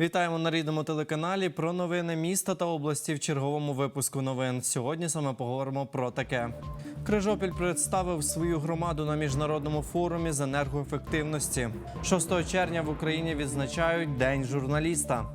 Вітаємо на рідному телеканалі про новини міста та області в черговому випуску новин. Сьогодні саме поговоримо про таке. Крижопіль представив свою громаду на міжнародному форумі з енергоефективності. 6 червня в Україні відзначають День журналіста.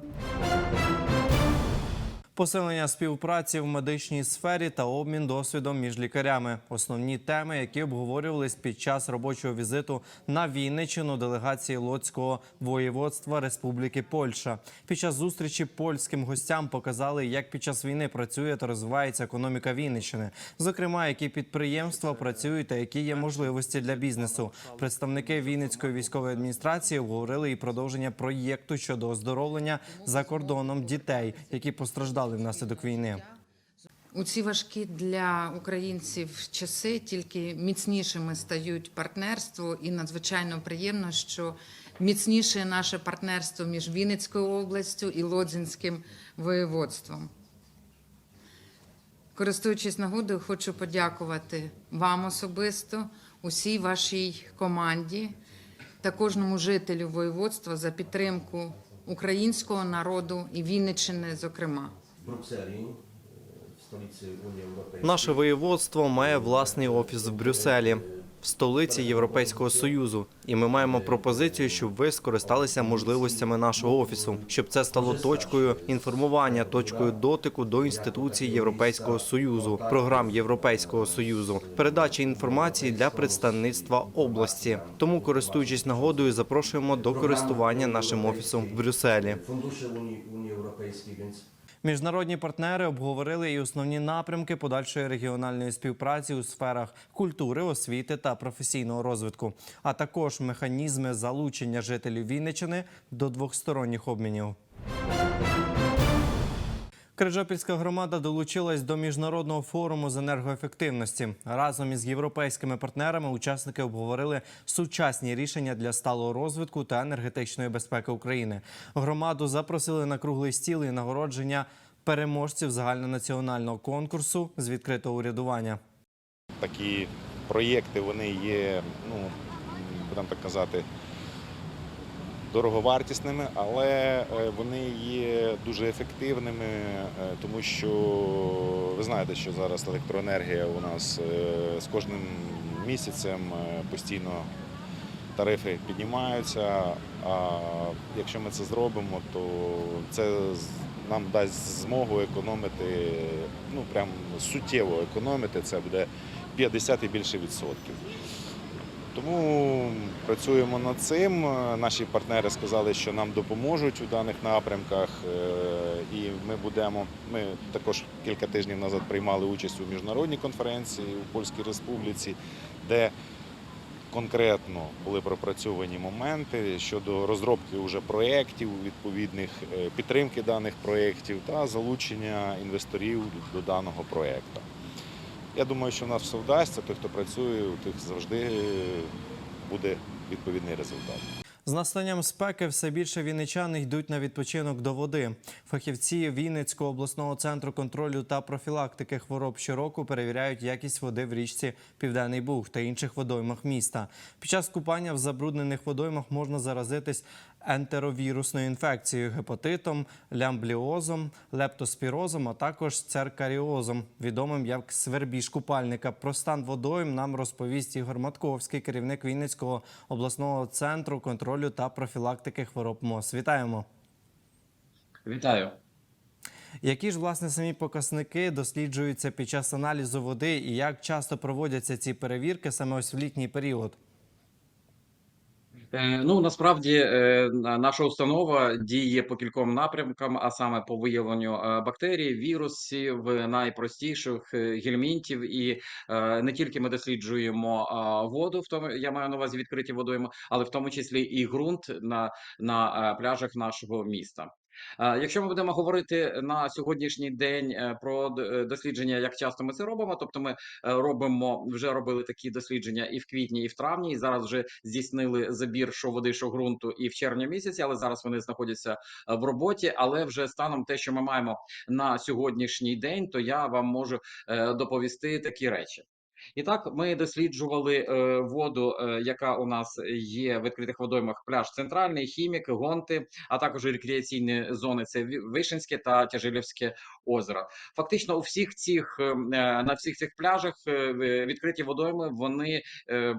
Посилення співпраці в медичній сфері та обмін досвідом між лікарями основні теми, які обговорювались під час робочого візиту на Вінниччину делегації Лоцького воєводства Республіки Польща. Під час зустрічі польським гостям показали, як під час війни працює та розвивається економіка Вінниччини, зокрема, які підприємства працюють та які є можливості для бізнесу. Представники Вінницької військової адміністрації обговорили і продовження проєкту щодо оздоровлення за кордоном дітей, які постраждали внаслідок війни. У ці важкі для українців часи тільки міцнішими стають партнерство, і надзвичайно приємно, що міцніше наше партнерство між Вінницькою областю і Лодзинським воєводством. Користуючись нагодою, хочу подякувати вам особисто, усій вашій команді та кожному жителю воєводства за підтримку українського народу і Вінниччини, зокрема. Brukseli, w stolicy Unii Наше воєводство має власний офіс в Брюсселі, в столиці Європейського союзу, і ми маємо пропозицію, щоб ви скористалися можливостями нашого офісу, щоб це стало точкою інформування, точкою дотику до інституцій Європейського союзу, програм Європейського союзу, передачі інформації для представництва області. Тому, користуючись нагодою, запрошуємо до користування нашим офісом в Брюсселі. Unii Europejskiej, więc Міжнародні партнери обговорили і основні напрямки подальшої регіональної співпраці у сферах культури, освіти та професійного розвитку, а також механізми залучення жителів Вінниччини до двохсторонніх обмінів. Крижопільська громада долучилась до міжнародного форуму з енергоефективності. Разом із європейськими партнерами учасники обговорили сучасні рішення для сталого розвитку та енергетичної безпеки України. Громаду запросили на круглий стіл і нагородження переможців загальнонаціонального конкурсу з відкритого урядування. такі проєкти вони є, ну будемо так казати, дороговартісними, але е, вони є дуже ефективними, е, тому що ви знаєте, що зараз електроенергія у нас е, з кожним місяцем постійно тарифи піднімаються. А якщо ми це зробимо, то це нам дасть змогу економити, ну прям суттєво економити. Це буде 50 і більше відсотків. Тому працюємо над цим. Наші партнери сказали, що нам допоможуть у даних напрямках, е, і ми будемо. Ми також кілька тижнів назад приймали участь у міжнародній конференції у Польській Республіці, де конкретно були пропрацьовані моменти щодо розробки уже проєктів відповідних, е, підтримки даних проєктів та залучення інвесторів до даного проєкту. Я думаю, що в нас все вдасться. Той, хто працює, у тих завжди е, буде відповідний результат. З настанням спеки все більше вінничани йдуть на відпочинок до води. Фахівці Вінницького обласного центру контролю та профілактики хвороб щороку перевіряють якість води в річці Південний Буг та інших водоймах міста. Під час купання в забруднених водоймах можна заразитись ентеровірусною інфекцією, гепатитом, лямбліозом, лептоспірозом, а також церкаріозом, відомим як свербіж купальника. Про стан водойм нам розповість Ігор Матковський, керівник Вінницького обласного центру контролю та профілактики хвороб МОЗ. Вітаємо! Вітаю. Які ж власне самі показники досліджуються під час аналізу води, і як часто проводяться ці перевірки саме ось в літній період? Е, Ну насправді е, наша установа діє по кільком напрямкам, а саме по виявленню е, бактерій, вірусів, найпростіших гельмінтів. І не тільки ми досліджуємо воду, в тому я маю на увазі відкриті водойми, але в тому числі і ґрунт на, на пляжах нашого міста. Якщо ми будемо говорити на сьогоднішній день е, про е, дослідження, як часто ми це робимо, тобто ми е, робимо вже робили такі дослідження і в квітні, і в травні, і зараз вже здійснили забір що води, що ґрунту, і в червні місяці, але зараз вони знаходяться в роботі. Але вже станом те, що ми маємо на сьогоднішній день, то я вам можу доповісти такі речі. І так, ми досліджували е, воду, е, яка у нас є в відкритих водоймах. Пляж центральний, хімік, гонти, а також рекреаційні зони. Це Вишинське та Тяжилівське озеро. Фактично, у всіх цих е, на всіх цих пляжах відкриті водойми вони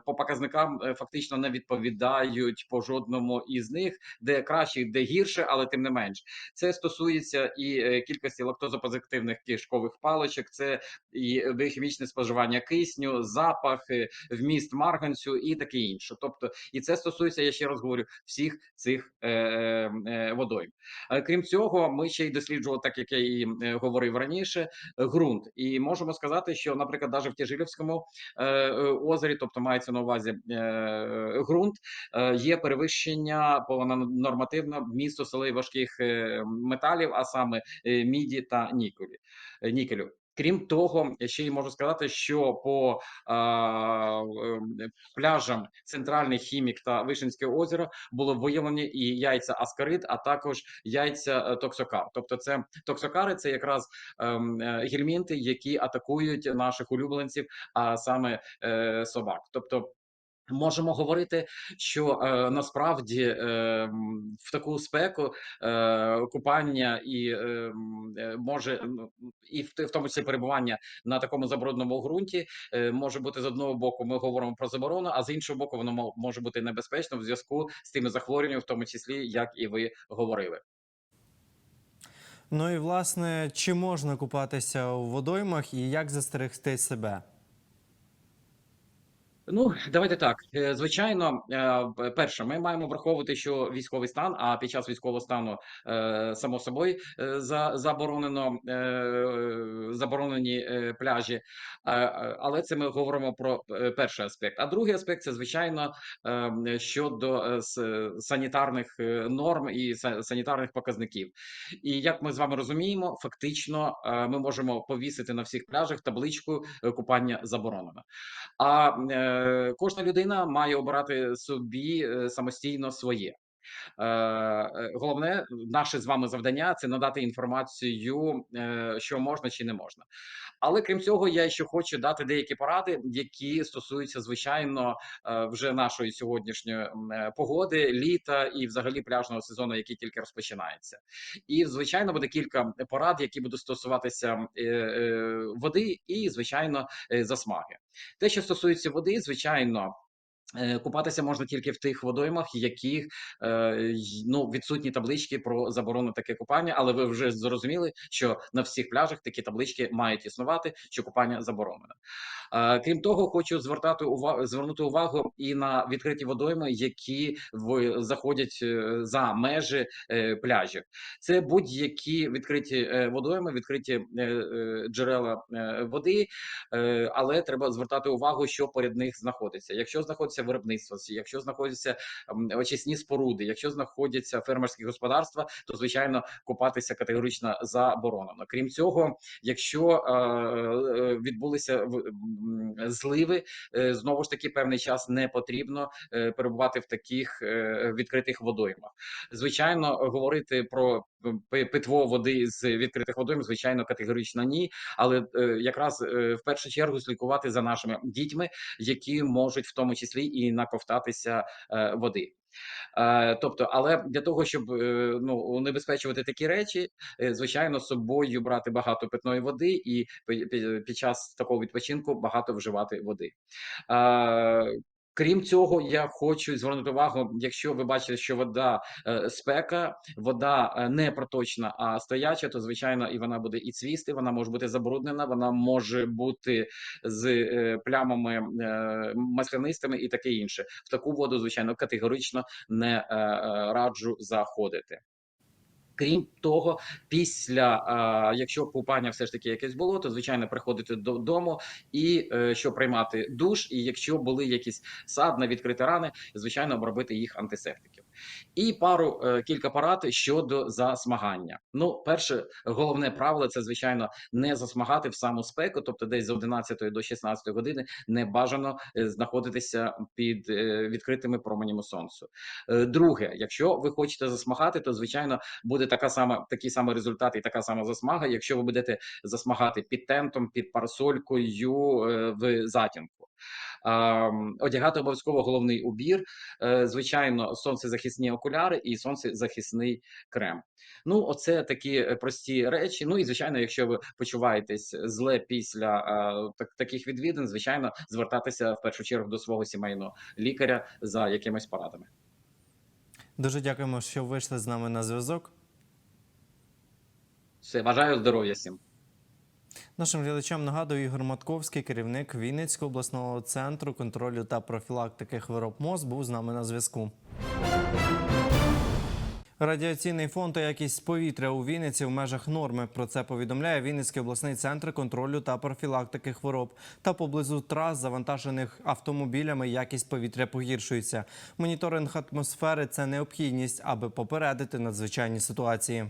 по показникам фактично не відповідають по жодному із них, де краще, де гірше, але тим не менш. Це стосується і кількості лактозопозитивних кишкових паличок, це і біохімічне споживання кисню, запах, е, вміст марганцю і таке інше. Тобто, і це стосується, я ще раз говорю, всіх цих е, е, е, водойм. Крім цього, ми ще й досліджували, так як я і е, говорив раніше, ґрунт. І можемо сказати, що, наприклад, навіть в Тяжилівському е, е, озері, тобто мається на увазі е, ґрунт, е, є перевищення по на- нормативно вмісту солей важких металів, а саме міді та нікелю. Крім того, ще й можу сказати, що по а, ем, пляжам Центральний Хімік та Вишинське озеро було виявлені і яйця аскарид, а також яйця е, токсокар. Тобто, це токсокари, це якраз ем, е, гельмінти, які атакують наших улюбленців, а саме е, собак. Тобто. Можемо говорити, що е, насправді е, в таку спеку е, купання і е, е, може ну, і в, те- в тому числі перебування на такому забрудненому ґрунті е, може бути з одного боку. Ми говоримо про заборону, а з іншого боку, воно може бути небезпечно в зв'язку з тими захворюваннями, в тому числі як і ви говорили. Ну і власне, чи можна купатися у водоймах і як застерегти себе? Ну, давайте так. Е, Звичайно, е, перше, ми маємо враховувати, що військовий стан, а під час військового стану, е, само собою, заборонено заборонені пляжі. Але це ми говоримо про перший аспект. А другий аспект це звичайно щодо санітарних норм і санітарних показників. І як ми з вами розуміємо, фактично ми можемо повісити на всіх пляжах табличку купання заборонено. А кожна людина має обирати собі е, самостійно своє. Е, е, головне, наше з вами завдання це надати інформацію, е, що можна чи не можна. Але крім цього, я ще хочу дати деякі поради, які стосуються звичайно вже нашої сьогоднішньої погоди, літа і взагалі пляжного сезону, який тільки розпочинається. І звичайно буде кілька порад, які будуть стосуватися води і звичайно засмаги. Те, що стосується води, звичайно. Е, Купатися можна тільки в тих водоймах, яких е, ну відсутні таблички про заборону таке купання, але ви вже зрозуміли, що на всіх пляжах такі таблички мають існувати, що купання заборонено. Е, Крім того, хочу звертати увагу звернути увагу і на відкриті водойми, які в заходять е, за межі е, пляжів. Це будь-які відкриті водойми, відкриті джерела води, але треба звертати увагу, що поряд них знаходиться. Якщо знаходиться виробництво, якщо знаходяться очисні споруди, якщо знаходяться фермерські господарства, то звичайно купатися категорично заборонено. Крім цього, якщо відбулися зливи, е, знову ж таки певний час не потрібно е, перебувати в таких е, відкритих водоймах. Звичайно, говорити про питво води з відкритих водойм, звичайно, категорично ні. Але якраз в першу чергу слідкувати за нашими дітьми, які можуть в тому числі і наковтатися води. Е, тобто, але для того, щоб е, ну унебезпечувати такі речі, е, звичайно, з собою брати багато питної води і під час такого відпочинку багато вживати води. Крім цього, я хочу звернути увагу, якщо ви бачите, що вода е, спека, вода е, не проточна, а стояча, то звичайно і вона буде і цвісти, вона може бути забруднена, вона може бути з е, плямами маслянистими і таке інше. В таку воду, звичайно, категорично не раджу заходити. Крім того, після якщо купання все ж таки якесь було, то звичайно приходити додому і е, що приймати душ. І якщо були якісь садна, відкриті рани, звичайно, обробити їх антисептиків. І пару е, кілька порад щодо засмагання. Ну, перше, головне правило це звичайно не засмагати в саму спеку, тобто десь з 11 до 16 години не бажано е, знаходитися під е, відкритими променями сонцю. Друге, якщо ви хочете засмагати, то звичайно буде така сама такий самий результат і така сама засмага, якщо ви будете засмагати під тентом, під парасолькою в затінку. Одягати обов'язково головний убір, е, звичайно, сонцезахисні окуляри і сонцезахисний крем. Ну, оце такі е, прості речі. Ну і звичайно, якщо ви почуваєтесь зле після е, так, таких відвідин, звичайно, звертатися в першу чергу до свого сімейного лікаря за якимись порадами. Дуже дякуємо, що вийшли з нами на зв'язок. Все, бажаю здоров'я всім. Нашим глядачам нагадую Ігор Матковський, керівник Вінницького обласного центру контролю та профілактики хвороб МОЗ, був з нами на зв'язку. Радіаційний фон та якість повітря у Вінниці в межах норми. Про це повідомляє Вінницький обласний центр контролю та профілактики хвороб. Та поблизу трас, завантажених автомобілями, якість повітря погіршується. Моніторинг атмосфери це необхідність, аби попередити надзвичайні ситуації.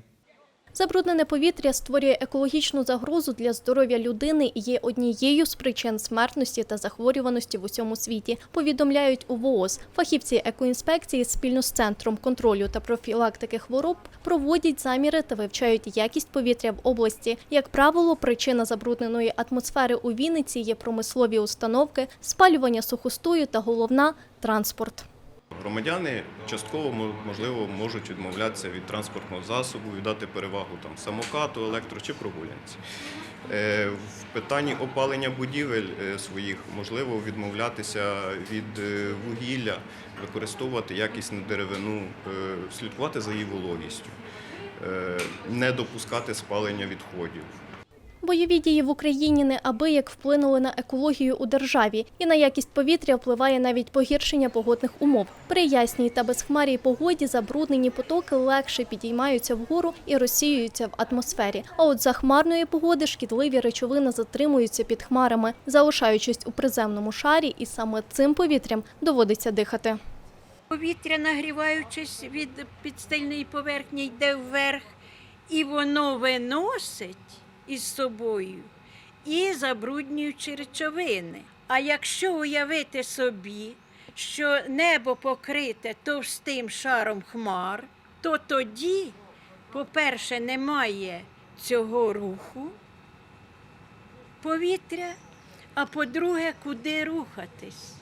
Забруднене повітря створює екологічну загрозу для здоров'я людини і є однією з причин смертності та захворюваності в усьому світі. Повідомляють у ВООЗ. Фахівці екоінспекції спільно з центром контролю та профілактики хвороб проводять заміри та вивчають якість повітря в області. Як правило, причина забрудненої атмосфери у Вінниці є промислові установки, спалювання сухостою та головна транспорт. Громадяни частково можливо можуть відмовлятися від транспортного засобу, віддати перевагу там самокату, електро чи прогулянці. Е, В питанні опалення будівель е, своїх можливо відмовлятися від е, вугілля, використовувати якісну деревину, слідкувати за її вологістю, не допускати спалення відходів. Бойові дії в Україні неабияк вплинули на екологію у державі, і на якість повітря впливає навіть погіршення погодних умов. При ясній та безхмарій погоді забруднені потоки легше підіймаються вгору і розсіюються в атмосфері. А от за хмарної погоди шкідливі речовини затримуються під хмарами, залишаючись у приземному шарі, і саме цим повітрям доводиться дихати. Повітря, нагріваючись від підстильної поверхні, йде вверх, і воно виносить із собою і забруднюючі речовини. А якщо уявити собі, що небо покрите товстим шаром хмар, то тоді, по-перше, немає цього руху повітря, а по-друге, куди рухатись.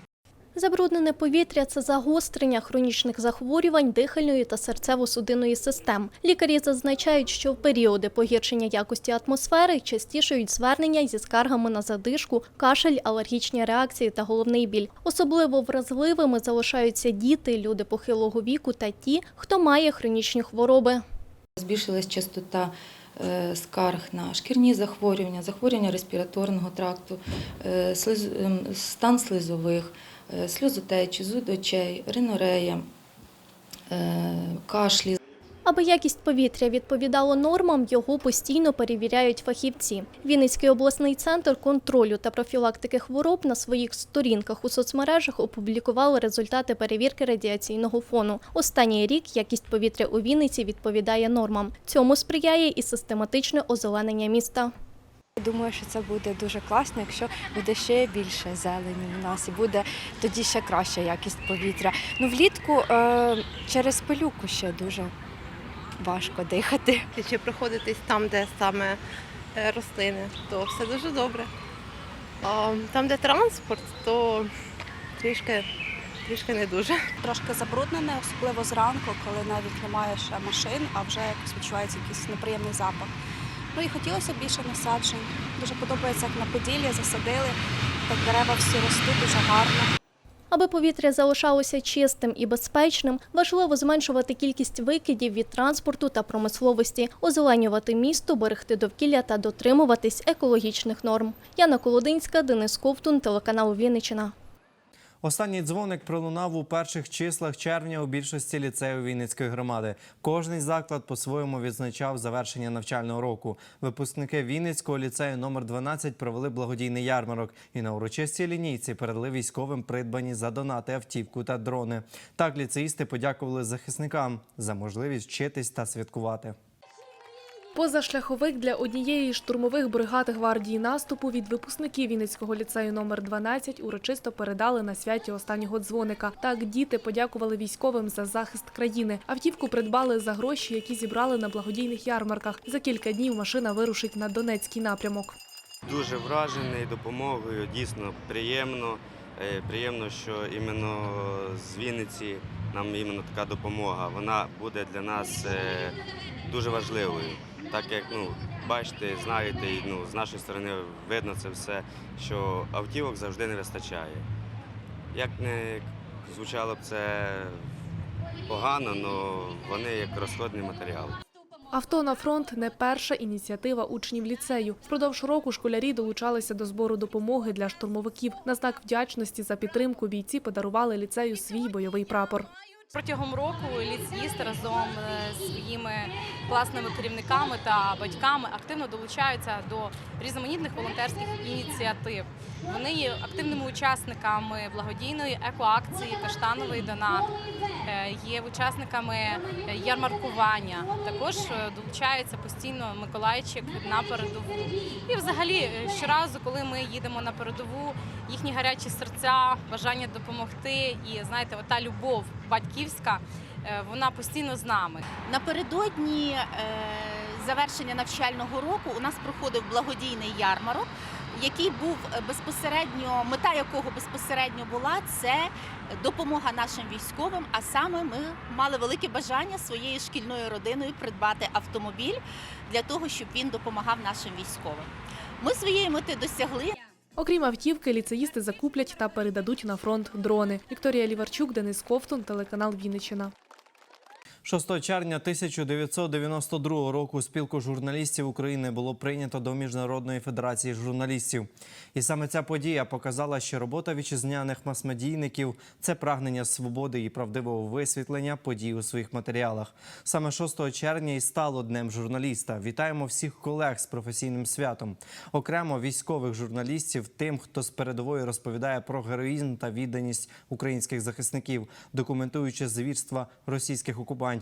Забруднене повітря це загострення хронічних захворювань дихальної та серцево-судинної систем. Лікарі зазначають, що в періоди погіршення якості атмосфери частішають звернення зі скаргами на задишку, кашель, алергічні реакції та головний біль. Особливо вразливими залишаються діти, люди похилого віку та ті, хто має хронічні хвороби. Збільшилась частота е, скарг на шкірні захворювання, захворювання респіраторного тракту, е, ем, стан слизових, сльозотечі, зуд очей, ринорея, е, кашлі. Аби якість повітря відповідало нормам, його постійно перевіряють фахівці. Вінницький обласний центр контролю та профілактики хвороб на своїх сторінках у соцмережах опублікували результати перевірки радіаційного фону. Останній рік якість повітря у Вінниці відповідає нормам. Цьому сприяє і систематичне озеленення міста. Думаю, що це буде дуже класно, якщо буде ще більше зелені у нас і буде тоді ще краща якість повітря. Ну влітку е, через пилюку ще дуже важко дихати. Чи проходитись там, де саме е, рослини, то все дуже добре. А там, де транспорт, то трішки, трішки не дуже. трошки забруднене, особливо зранку, коли навіть немає ще машин, а вже якось відчувається якийсь неприємний запах. Ну і хотілося більше насаджень. Дуже подобається, як на Поділлі засадили, так дерева всі ростуть дуже гарно. Аби повітря залишалося чистим і безпечним, важливо зменшувати кількість викидів від транспорту та промисловості, озеленювати місто, берегти довкілля та дотримуватись екологічних норм. Яна Колодинська, Денис Ковтун, телеканал Вінниччина. Останній дзвоник пролунав у перших числах червня у більшості ліцеїв Вінницької громади. Кожний заклад по-своєму відзначав завершення навчального року. Випускники Вінницького ліцею номер 12 провели благодійний ярмарок і на урочистій лінійці передали військовим придбані за донати автівку та дрони. Так ліцеїсти подякували захисникам за можливість вчитись та святкувати. Позашляховик для однієї штурмових бригад гвардії наступу від випускників Вінницького ліцею номер 12 урочисто передали на святі останнього дзвоника. Так діти подякували військовим за захист країни. Автівку придбали за гроші, які зібрали на благодійних ярмарках. За кілька днів машина вирушить на Донецький напрямок. Дуже вражений допомогою, дійсно приємно. Е, Приємно, що іменно з Вінниці нам іменно така допомога. Вона буде для нас е, дуже важливою. Так як ну, бачите, знаєте, і, ну, з нашої сторони видно це все, що автівок завжди не вистачає. Як не звучало б це погано, але вони як розходний матеріал. Авто на фронт не перша ініціатива учнів ліцею. Впродовж року школярі долучалися до збору допомоги для штурмовиків. На знак вдячності за підтримку бійці подарували ліцею свій бойовий прапор. Протягом року ліцеїст разом е, з своїми класними керівниками та батьками активно долучаються до різноманітних волонтерських ініціатив. Вони є активними учасниками благодійної екоакції Каштановий донат, е, є учасниками ярмаркування. Також е, долучається постійно Миколайчик на передову. І взагалі е, щоразу, коли ми їдемо на передову, їхні гарячі серця, бажання допомогти і знаєте, ота любов батьківська, вона постійно з нами. Напередодні е, завершення навчального року у нас проходив благодійний ярмарок, який був е, безпосередньо, мета якого безпосередньо була це допомога нашим військовим. А саме ми мали велике бажання своєю шкільною родиною придбати автомобіль для того, щоб він допомагав нашим військовим. Ми своєї мети досягли. Окрім автівки, ліцеїсти закуплять та передадуть на фронт дрони. Вікторія Ліварчук, Денис Ковтун, телеканал Вінниччина. 6 червня 1992 року спілку журналістів України було прийнято до Міжнародної федерації журналістів. І саме ця подія показала, що робота вітчизняних мас-медійників – це прагнення свободи і правдивого висвітлення подій у своїх матеріалах. Саме 6 червня і стало днем журналіста. Вітаємо всіх колег з професійним святом. Окремо військових журналістів, тим, хто з передової розповідає про героїзм та відданість українських захисників, документуючи звірства російських окупантів.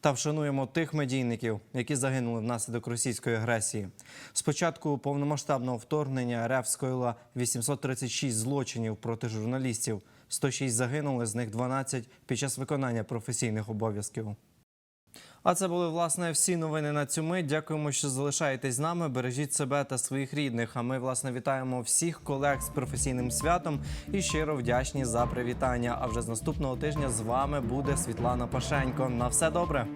Та вшануємо тих медійників, які загинули внаслідок російської агресії. Спочатку повномасштабного вторгнення РФ скоїла 836 злочинів проти журналістів. 106 загинули, з них 12 під час виконання професійних обов'язків. А це були власне всі новини на цю мить. Дякуємо, що залишаєтесь з нами. Бережіть себе та своїх рідних. А ми власне вітаємо всіх колег з професійним святом і щиро вдячні за привітання. А вже з наступного тижня з вами буде Світлана Пашенько. На все добре.